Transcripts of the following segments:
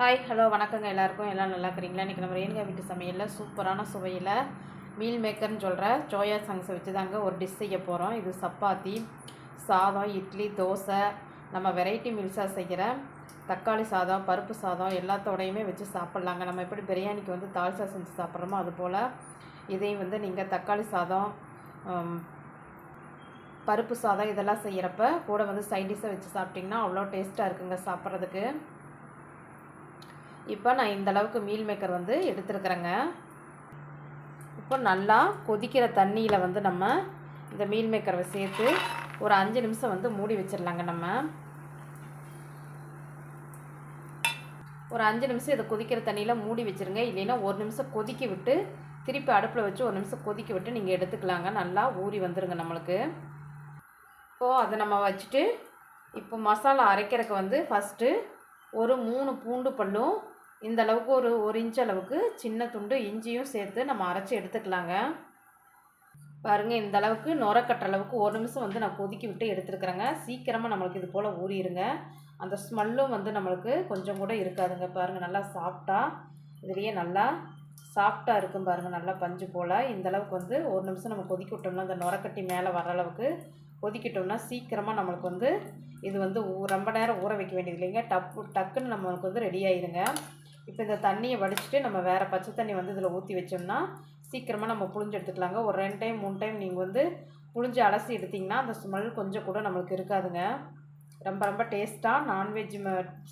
Hi hello வணக்கங்க எல்லாருக்கும். எல்லாம் நல்லா இருக்கிறீங்களா? இன்றைக்கி நம்ம ரேணுகா வீட்டு சமையலில் சூப்பரான சுவையில் மீல் மேக்கர்னு சொல்கிற சோயா சங்ஸை வச்சு தாங்க ஒரு டிஷ் செய்ய போகிறோம் இது சப்பாத்தி சாதம் இட்லி தோசை நம்ம வெரைட்டி மீல்ஸாக செய்கிற தக்காளி சாதம் பருப்பு சாதம் எல்லாத்தோடையுமே வச்சு சாப்பிட்லாங்க. நம்ம எப்படி பிரியாணிக்கு வந்து தால்சா செஞ்சு சாப்பிட்றோமோ அதுபோல் இதையும் வந்து நீங்கள் தக்காளி சாதம் பருப்பு சாதம் இதெல்லாம் செய்கிறப்ப கூட வந்து சைட் டிஷ்ஷை வச்சு சாப்பிட்டிங்கன்னா அவ்வளோ டேஸ்ட்டாக இருக்குங்க சாப்பிட்றதுக்கு. இப்போ நான் இந்த அளவுக்கு மீல் மேக்கர் வந்து எடுத்துருக்குறேங்க. இப்போ நல்லா கொதிக்கிற தண்ணியில் வந்து நம்ம இந்த மீல் மேக்கரை சேர்த்து ஒரு அஞ்சு நிமிஷம் வந்து மூடி வச்சிடலாங்க நம்ம. ஒரு அஞ்சு நிமிஷம் இதை கொதிக்கிற தண்ணியில் மூடி வச்சுருங்க. இல்லைன்னா ஒரு நிமிஷம் கொதிக்க விட்டு திருப்பி அடுப்பில் வச்சு ஒரு நிமிஷம் கொதிக்க விட்டு நீங்கள் எடுத்துக்கலாங்க. நல்லா ஊறி வந்துடுங்க நம்மளுக்கு. இப்போது அதை நம்ம வச்சுட்டு இப்போ மசாலா அரைக்கிறதுக்கு வந்து ஃபஸ்ட்டு ஒரு மூணு பூண்டு பல்லும் இந்த அளவுக்கு ஒரு ஒரு இன்ச் அளவுக்கு சின்ன துண்டு இஞ்சியும் சேர்த்து நம்ம அரைச்சி எடுத்துக்கலாங்க. பாருங்கள் இந்த அளவுக்கு நுரக்கட்டுற அளவுக்கு ஒரு நிமிஷம் வந்து நான் கொதிக்க விட்டு எடுத்துருக்குறேங்க. சீக்கிரமாக நம்மளுக்கு இது போல் ஊறிடுங்க அந்த ஸ்மெல்லும் வந்து நம்மளுக்கு கொஞ்சம் கூட இருக்காதுங்க. பாருங்கள் நல்லா சாஃப்டாக இதுலேயே நல்லா சாஃப்டாக இருக்கும் பாருங்கள் நல்லா பஞ்சு போல். இந்த அளவுக்கு வந்து ஒரு நிமிஷம் நம்ம கொதிக்க விட்டோம்னா அந்த நுரக்கட்டி மேலே வர அளவுக்கு கொதிக்கிட்டோம்னா சீக்கிரமாக நம்மளுக்கு வந்து இது வந்து ஊ- ரொம்ப நேரம் ஊற வைக்க வேண்டியது இல்லைங்க டப்பு டக்குன்னு நம்மளுக்கு வந்து ரெடி ஆயிருங்க. இப்போ இந்த தண்ணியை வடிச்சிட்டு நம்ம வேறு பச்சை தண்ணி வந்து இதில் ஊற்றி வச்சோம்னா சீக்கிரமாக நம்ம புழிஞ்சு எடுத்துக்கலாங்க. ஒரு ரெண்டு டைம் மூணு டைம் நீங்கள் வந்து புழிஞ்சு அலசி எடுத்திங்கன்னா அந்த ஸ்மெல் கொஞ்சம் கூட நம்மளுக்கு இருக்காதுங்க. ரொம்ப ரொம்ப டேஸ்ட்டாக நான்வெஜ்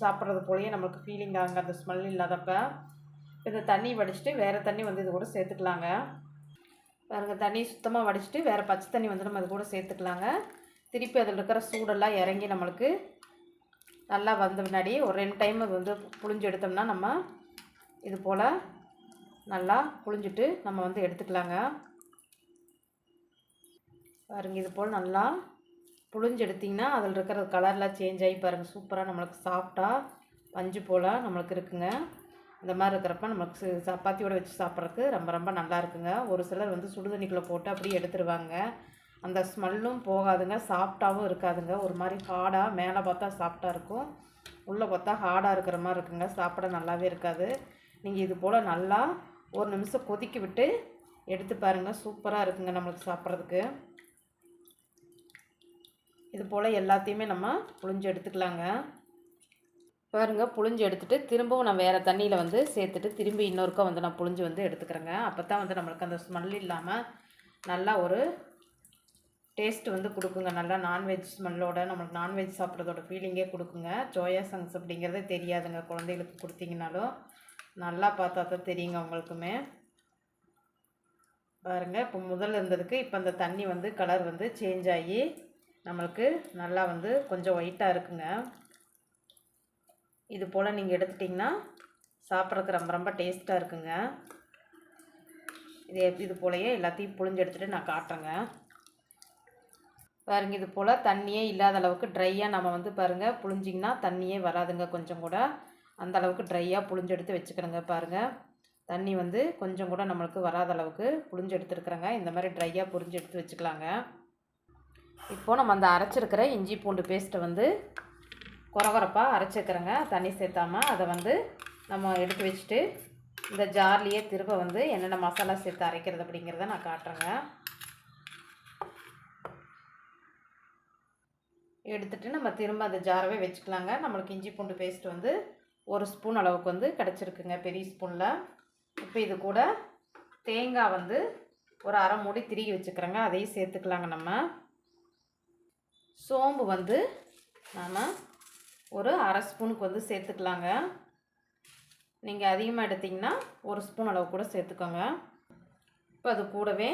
சாப்பிட்றது போலயே நம்மளுக்கு ஃபீலிங் ஆகுங்க அந்த ஸ்மெல் இல்லாதப்ப. இந்த தண்ணி வடிச்சிட்டு வேறு தண்ணி வந்து இது கூட சேர்த்துக்கலாங்க. பாருங்க தண்ணி சுத்தமாக வடிச்சிட்டு வேறு பச்சை தண்ணி வந்து நம்ம இது கூட சேர்த்துக்கலாங்க. திருப்பி அதில் இருக்கிற சூடெல்லாம் இறங்கி நம்மளுக்கு நல்லா வந்த பின்னாடி ஒரு ரெண்டு டைம் வந்து புழிஞ்சு எடுத்தோம்னா நம்ம இது போல் நல்லா புழிஞ்சிட்டு நம்ம வந்து எடுத்துக்கலாங்க. பாருங்க இது போல் நல்லா புழிஞ்சு எடுத்திங்கன்னா அதில் இருக்கிற கலர்லாம் சேஞ்ச் ஆகி பாருங்கள் சூப்பராக நம்மளுக்கு சாஃப்டாக பஞ்சு போல் நம்மளுக்கு இருக்குங்க. இந்த மாதிரி இருக்கிறப்ப நம்மளுக்கு சப்பாத்தியோடு வச்சு சாப்பிட்றதுக்கு ரொம்ப ரொம்ப நல்லா இருக்குங்க. ஒரு சிலர் வந்து சுடுதண்ணிக்குள்ளே போட்டு அப்படியே எடுத்துருவாங்க. அந்த ஸ்மெல்லும் போகாதுங்க. சாஃப்டாகவும் இருக்காதுங்க. ஒரு மாதிரி ஹார்டாக மேலே பார்த்தா சாஃப்டாக இருக்கும். உள்ளே பார்த்தா ஹார்டாக இருக்கிற மாதிரி இருக்குங்க. சாப்பிட நல்லாவே இருக்காது. நீங்கள் இது போல் நல்லா ஒரு நிமிஷம் கொதிக்க விட்டு எடுத்து பாருங்கள் சூப்பராக இருக்குங்க நம்மளுக்கு சாப்பிட்றதுக்கு. இது போல் எல்லாத்தையுமே நம்ம புளிஞ்சு எடுத்துக்கலாங்க. பாருங்க புழிஞ்சு எடுத்துகிட்டு திரும்பவும் நான் வேறு தண்ணியில் வந்து சேர்த்துட்டு திரும்பி இன்னொருக்கா வந்து நான் புழிஞ்சு வந்து எடுத்துக்கிறேங்க. அப்போ தான் வந்து நம்மளுக்கு அந்த ஸ்மெல் இல்லாமல் நல்லா ஒரு டேஸ்ட் வந்து கொடுக்குங்க. நல்லா நான்வெஜ் ஸ்மெல்லோட நம்மளுக்கு நான்வெஜ் சாப்பிட்றதோட ஃபீலிங்கே கொடுக்குங்க. சோயா சங்ஸ் அப்படிங்கிறதே தெரியாதுங்க. குழந்தைகளுக்கு கொடுத்தீங்கனாலும் நல்லா பார்த்தா தான் தெரியுங்க அவங்களுக்குமே பாருங்கள் இப்போ முதல்ல இருந்ததுக்கு இப்போ அந்த தண்ணி வந்து கலர் வந்து சேஞ்ச் ஆகி நம்மளுக்கு நல்லா வந்து கொஞ்சம் ஒயிட்டாக இருக்குங்க. இது போல் நீங்கள் எடுத்துட்டிங்கன்னா சாப்பிட்றதுக்கு ரொம்ப ரொம்ப டேஸ்ட்டாக இருக்குங்க. இது இது போலயே எல்லாத்தையும் புழிஞ்சு எடுத்துகிட்டு நான் காட்டுறேங்க. பாருங்க இது போல் தண்ணியே இல்லாத அளவுக்கு ட்ரையாக நம்ம வந்து பாருங்கள் புழிஞ்சிங்கன்னா தண்ணியே வராதுங்க கொஞ்சம் கூட. அந்த அளவுக்கு ட்ரையாக புழிஞ்செடுத்து வச்சுக்கணுங்க பாருங்கள் தண்ணி வந்து கொஞ்சம் கூட நம்மளுக்கு வராத அளவுக்கு புழிஞ்சு எடுத்துருக்குறேங்க இந்த மாதிரி ட்ரையாக புரிஞ்சு எடுத்து வச்சுக்கலாங்க. இப்போது நம்ம அந்த அரைச்சிருக்கிற இஞ்சி பூண்டு பேஸ்ட்டை வந்து குறகுறப்பாக அரைச்சிருக்கிறேங்க. தண்ணி சேர்த்தாம அதை வந்து நம்ம எடுத்து வச்சுட்டு இந்த ஜார்லேயே திரும்ப வந்து என்னென்ன மசாலா சேர்த்து அரைக்கிறது அப்படிங்கிறத நான் காட்டுறேங்க. எடுத்துட்டு நம்ம திரும்ப அந்த ஜாரவே வச்சுக்கலாங்க. நம்மளுக்கு இஞ்சி பூண்டு பேஸ்ட் வந்து ஒரு ஸ்பூன் அளவுக்கு வந்து கிடச்சிருக்குங்க பெரிய ஸ்பூனில் இப்போ இது கூட தேங்காய் வந்து ஒரு அரை மூடி திருகி வச்சுக்கிறேங்க. அதையும் சேர்த்துக்கலாங்க நம்ம. சோம்பு வந்து நாம் ஒரு அரை ஸ்பூனுக்கு வந்து சேர்த்துக்கலாங்க. நீங்கள் அதிகமாக எடுத்திங்கன்னா ஒரு ஸ்பூன் அளவு கூட சேர்த்துக்கோங்க. இப்போ அது கூடவே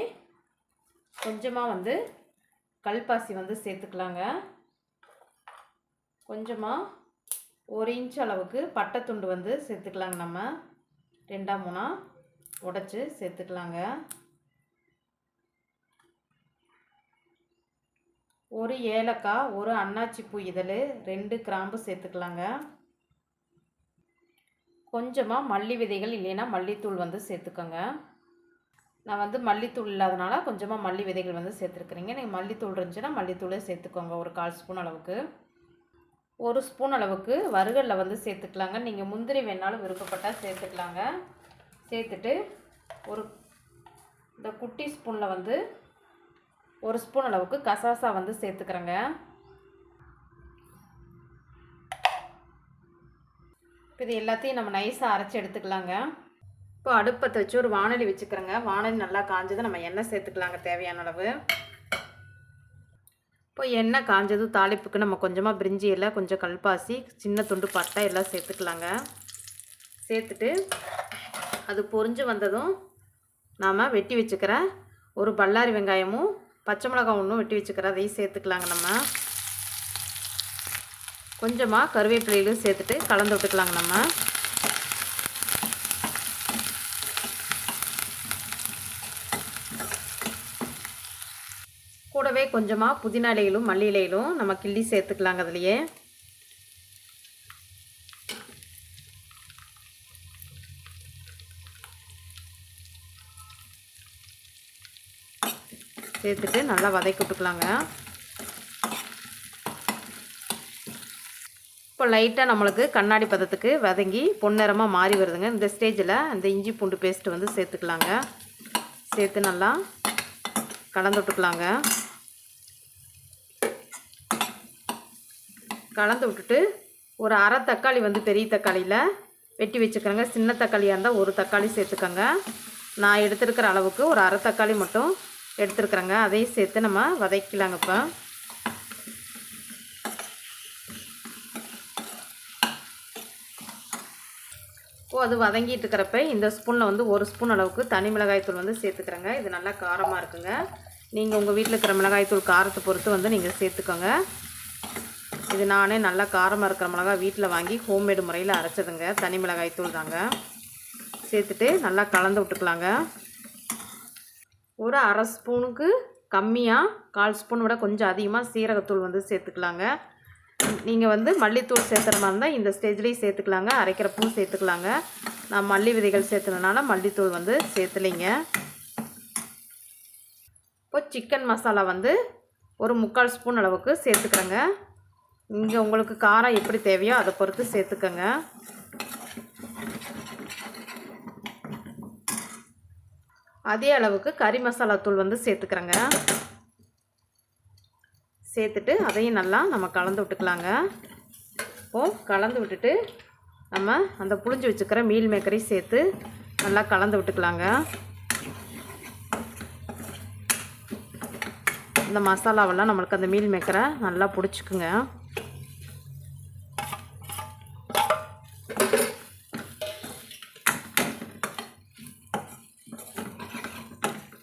கொஞ்சமாக வந்து கல்பாசி வந்து சேர்த்துக்கலாங்க. கொஞ்சமாக ஒரு இன்ச் அளவுக்கு பட்டைத்துண்டு வந்து சேர்த்துக்கலாங்க நம்ம. ரெண்டாம் மூணா உடச்சி சேர்த்துக்கலாங்க. ஒரு ஏலக்காய் ஒரு அன்னாச்சி பூ இதழ் ரெண்டு கிராம்பு சேர்த்துக்கலாங்க. கொஞ்சமாக மல்லி விதைகள் இல்லைன்னா மல்லித்தூள் வந்து சேர்த்துக்கோங்க. நான் வந்து மல்லித்தூள் இல்லாதனால கொஞ்சமாக மல்லி விதைகள் வந்து சேர்த்துருக்குறீங்க. நீங்கள் மல்லித்தூள் இருந்துச்சுன்னா மல்லித்தூளே சேர்த்துக்கோங்க ஒரு கால் ஸ்பூன் அளவுக்கு. ஒரு ஸ்பூன் அளவுக்கு வறுகலில் வந்து சேர்த்துக்கலாங்க. நீங்கள் முந்திரி வேணாலும் விருப்பப்பட்டால் சேர்த்துக்கலாங்க. சேர்த்துட்டு ஒரு இந்த குட்டி ஸ்பூனில் வந்து ஒரு ஸ்பூன் அளவுக்கு கசாசா வந்து சேர்த்துக்கிறேங்க. இப்போ இது எல்லாத்தையும் நம்ம நைஸாக அரைச்சி எடுத்துக்கலாங்க. இப்போ அடுப்பத்தை வச்சு ஒரு வானொலி வச்சுக்கிறோங்க. வானொலி நல்லா காஞ்சது நம்ம எண்ணெய் சேர்த்துக்கலாங்க தேவையான அளவு. இப்போ எண்ணெய் காஞ்சதும் தாளிப்புக்கு நம்ம கொஞ்சமாக பிரிஞ்சி இலை கொஞ்சம் கல்பாசி சின்ன துண்டு பட்டை எல்லாம் சேர்த்துக்கலாங்க. சேர்த்துட்டு அது பொரிஞ்சு வந்ததும் நாம் வெட்டி வச்சுக்கிற ஒரு பல்லாரி வெங்காயமும் பச்சை மிளகாய் ஒன்றும் வெட்டி வச்சுக்கிற அதையும் சேர்த்துக்கலாங்க நம்ம. கொஞ்சமாக கருவேப்பிலையிலும் சேர்த்துட்டு கலந்து விட்டுக்கலாங்க நம்ம கூடவே கொஞ்சமாக புதினா இலைகளும் மல்லி இலைகளும் நம்ம கிள்ளி சேர்த்துக்கலாங்க அதுலேயே. சேர்த்துட்டு நல்லா வதக்கி விட்டுக்கலாங்க. இப்போ லைட்டாக நம்மளுக்கு கண்ணாடி பதத்துக்கு வதங்கி பொன்னிறமாக மாறி வருதுங்க. இந்த ஸ்டேஜில் இந்த இஞ்சி பூண்டு பேஸ்ட்டு வந்து சேர்த்துக்கலாங்க. சேர்த்து நல்லா கலந்து கலந்து விட்டுட்டு ஒரு அரை தக்காளி வந்து பெரிய தக்காளியில் வெட்டி வச்சுக்கிறேங்க சின்ன தக்காளியாக இருந்தால் ஒரு தக்காளி சேர்த்துக்கோங்க. நான் எடுத்துருக்கிற அளவுக்கு ஒரு அரை தக்காளி மட்டும் எடுத்துருக்குறேங்க. அதையும் சேர்த்து நம்ம வதக்கலாங்க இப்போ. ஓ அது வதங்கிட்டு இருக்கிறப்ப இந்த ஸ்பூனில் வந்து ஒரு ஸ்பூன் அளவுக்கு தனி மிளகாய்த்தூள் வந்து சேர்த்துக்கிறேங்க. இது நல்லா காரமாக இருக்குங்க. நீங்கள் உங்கள் வீட்டில் இருக்கிற மிளகாய்த்தூள் காரத்தை பொறுத்து வந்து நீங்கள் சேர்த்துக்கோங்க. இது நானே நல்லா காரமாக இருக்கிற மிளகாய் வீட்டில் வாங்கி ஹோம்மேடு முறையில் அரைச்சதுங்க. தனி மிளகாய்த்தூள் தாங்க. சேர்த்துட்டு நல்லா கலந்து விட்டுக்கலாங்க. ஒரு அரை ஸ்பூனுக்கு கம்மியாக கால் ஸ்பூன் விட கொஞ்சம் அதிகமாக சீரகத்தூள் வந்து சேர்த்துக்கலாங்க. நீங்கள் வந்து மல்லித்தூள் சேர்த்துற மாதிரி இருந்தால் இந்த ஸ்டேஜ்லேயும் சேர்த்துக்கலாங்க. அரைக்கிறப்பவும் சேர்த்துக்கலாங்க. நான் மல்லி விதைகள் சேர்த்துனனால மல்லித்தூள் வந்து சேர்த்துலிங்க. இப்போ சிக்கன் மசாலா வந்து ஒரு முக்கால் ஸ்பூன் அளவுக்கு சேர்த்துக்கிறேங்க. இங்கே உங்களுக்கு காரம் எப்படி தேவையோ அதை பொறுத்து சேர்த்துக்கோங்க. அதே அளவுக்கு கறி மசாலா தூள் வந்து சேர்த்துக்கிறேங்க. சேர்த்துட்டு அதையும் நல்லா நம்ம கலந்து விட்டுக்கலாங்க. இப்போது கலந்து விட்டுட்டு நம்ம அந்த புளிஞ்சு வச்சுக்கிற மீல் மேக்கரையும் சேர்த்து நல்லா கலந்து விட்டுக்கலாங்க. இந்த மசாலாவெல்லாம் நம்மளுக்கு அந்த மீல் மேக்கரை நல்லா பிடிச்சிக்குங்க.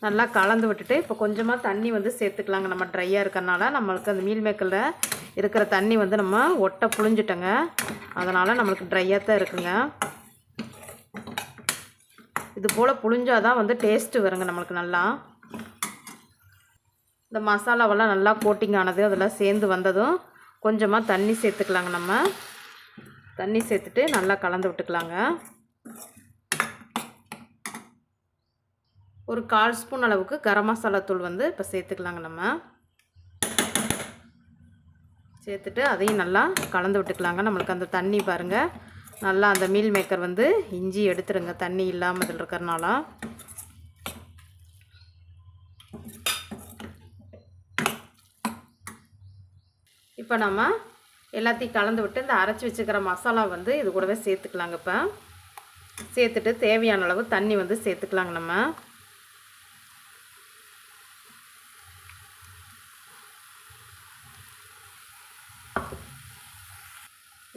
நல்லா கலந்து விட்டுட்டு இப்போ கொஞ்சமாக தண்ணி வந்து சேர்த்துக்கலாங்க. நம்ம ட்ரையாக இருக்கிறனால நம்மளுக்கு அந்த மீல் மேக்கரில் இருக்கிற தண்ணி வந்து நம்ம ஒட்டை புழிஞ்சிட்டோங்க. அதனால் நம்மளுக்கு ட்ரையாக தான் இருக்குங்க. இது போல் புழிஞ்சாதான் வந்து டேஸ்ட்டு வருங்க நம்மளுக்கு நல்லா. இந்த மசாலாவெல்லாம் நல்லா கோட்டிங் ஆனது அதெல்லாம் சேர்ந்து வந்ததும் கொஞ்சமாக தண்ணி சேர்த்துக்கலாங்க நம்ம. தண்ணி சேர்த்துட்டு நல்லா கலந்து விட்டுக்கலாங்க. ஒரு கால் ஸ்பூன் அளவுக்கு கரம் மசாலா தூள் வந்து இப்போ சேர்த்துக்கலாங்க நம்ம. சேர்த்துட்டு அதையும் நல்லா கலந்து விட்டுக்கலாங்க. நம்மளுக்கு அந்த தண்ணி பாருங்கள் நல்லா அந்த மீல் மேக்கர் வந்து இஞ்சி எடுத்துருங்க. தண்ணி இல்லாமல் இதில் இருக்கிறனால. இப்போ நம்ம எல்லாத்தையும் கலந்து விட்டு இந்த அரைச்சி வச்சுக்கிற மசாலா வந்து இது கூடவே சேர்த்துக்கலாங்க இப்போ. சேர்த்துட்டு தேவையான அளவு தண்ணி வந்து சேர்த்துக்கலாங்க நம்ம.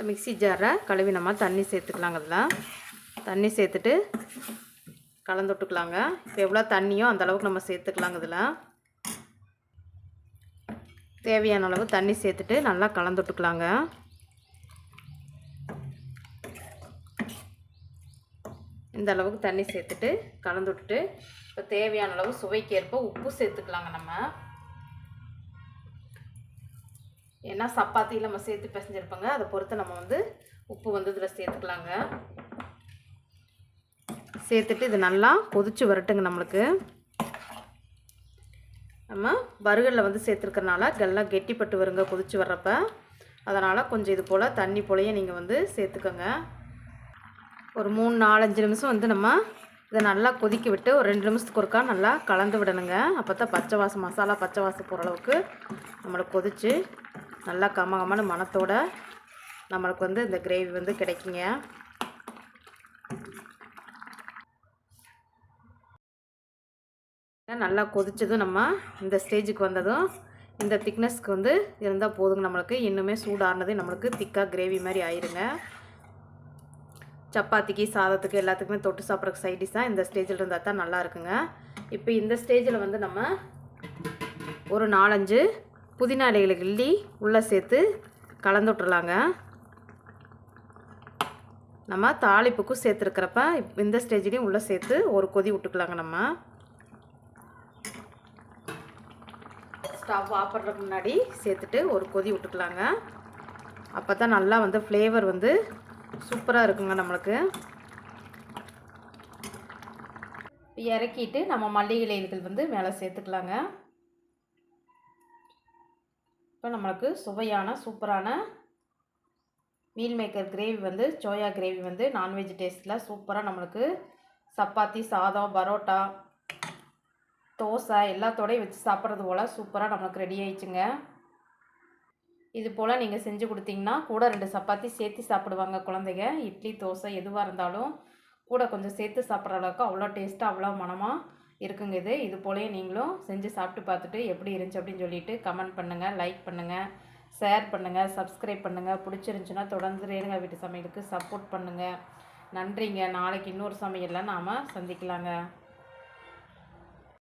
மிக்சி ஜாரை கழுவி நம்ம தண்ணி சேர்த்துக்கலாங்க அதில் தண்ணி சேர்த்துட்டு கலந்து விட்டுக்கலாங்க. இப்போ எவ்வளோ தண்ணியோ அந்தளவுக்கு நம்ம சேர்த்துக்கலாங்க இதில். தேவையான அளவு தண்ணி சேர்த்துட்டு நல்லா கலந்து விட்டுக்கலாங்க. இந்த அளவுக்கு தண்ணி சேர்த்துட்டு கலந்து விட்டுட்டு இப்போ தேவையான அளவு சுவைக்கேற்ப உப்பு சேர்த்துக்கலாங்க நம்ம. ஏன்னா சப்பாத்தியில் நம்ம சேர்த்து பிசைஞ்சிருப்போங்க. அதை பொறுத்து நம்ம வந்து உப்பு வந்து இதில் சேர்த்துக்கலாங்க. சேர்த்துட்டு இது நல்லா கொதிச்சு வரட்டுங்க நம்மளுக்கு. நம்ம பர்கரில் வந்து சேர்த்துருக்கறனால இதெல்லாம் கெட்டிப்பட்டு வருங்க கொதிச்சு வர்றப்ப. அதனால் கொஞ்சம் இது போல் தண்ணி போலையே நீங்கள் வந்து சேர்த்துக்கோங்க. ஒரு மூணு நாலஞ்சு நிமிஷம் வந்து நம்ம இதை நல்லா கொதிக்க விட்டு ஒரு ரெண்டு நிமிஷத்துக்கு ஒருக்கா நல்லா கலந்து விடணுங்க. அப்போ தான் பச்சை வாசம் மசாலா பச்சை வாசம் போகிற அளவுக்கு நம்மளை கொதிச்சு நல்லா கம மனத்தோட நம்மளுக்கு வந்து இந்த கிரேவி வந்து கிடைக்குங்க. நல்லா கொதித்ததும் நம்ம இந்த ஸ்டேஜுக்கு வந்ததும் இந்த திக்னஸ்க்கு வந்து இருந்தால் போதுங்க நம்மளுக்கு. இன்னுமே சூடானது நம்மளுக்கு திக்காக கிரேவி மாதிரி ஆயிருங்க. சப்பாத்திக்கு சாதத்துக்கு எல்லாத்துக்குமே தொட்டு சாப்பிட்ற சைடிஷாக தான் இந்த ஸ்டேஜில் இருந்தால் தான் நல்லா இருக்குங்க. இப்போ இந்த ஸ்டேஜில் வந்து நம்ம ஒரு நாலஞ்சு புதினா இலைகளை கிள்ளி உள்ளே சேர்த்து கலந்து விட்டுலாங்க நம்ம தாளிப்புக்கும் சேர்த்துருக்கிறப்ப இந்த ஸ்டேஜ்லேயும் உள்ளே சேர்த்து ஒரு கொதி விட்டுக்கலாங்க நம்ம. ஸ்டவ் ஆஃப் பண்ணுறதுக்கு முன்னாடி சேர்த்துட்டு ஒரு கொதி விட்டுக்கலாங்க. அப்போ தான் நல்லா வந்து ஃப்ளேவர் வந்து சூப்பராக இருக்குங்க நம்மளுக்கு. இறக்கிட்டு நம்ம மல்லிகை இலைகள் வந்து மேலே சேர்த்துக்கலாங்க. இப்போ நம்மளுக்கு சுவையான சூப்பரான மீல் மேக்கர் கிரேவி வந்து சோயா கிரேவி வந்து நான்வெஜ் டேஸ்ட்டில் சூப்பராக நம்மளுக்கு சப்பாத்தி சாதம் பரோட்டா தோசை எல்லாத்தோடையும் வச்சு சாப்பிட்றது போல் சூப்பராக நம்மளுக்கு ரெடி ஆயிடுச்சுங்க. இது போல் நீங்கள் செஞ்சு கொடுத்தீங்கன்னா கூட ரெண்டு சப்பாத்தி சேர்த்து சாப்பிடுவாங்க குழந்தைங்க. இட்லி தோசை எதுவாக இருந்தாலும் கூட கொஞ்சம் சேர்த்து சாப்பிட்ற அளவுக்கு அவ்வளோ டேஸ்ட்டாக அவ்வளோ மனமாக இருக்குங்க இது. இது போலயே நீங்களும் செஞ்சு சாப்பிட்டு பார்த்துட்டு எப்படி இருந்துச்சு அப்படின்னு சொல்லிட்டு கமெண்ட் பண்ணுங்கள் லைக் பண்ணுங்கள் ஷேர் பண்ணுங்கள் சப்ஸ்கிரைப் பண்ணுங்கள் பிடிச்சிருந்துச்சுன்னா தொடர்ந்து ரேணுகா வீட்டு சமையலுக்கு சப்போர்ட் பண்ணுங்கள் நன்றிங்க. நாளைக்கு இன்னொரு சமையலில் நாம் சந்திக்கலாங்க.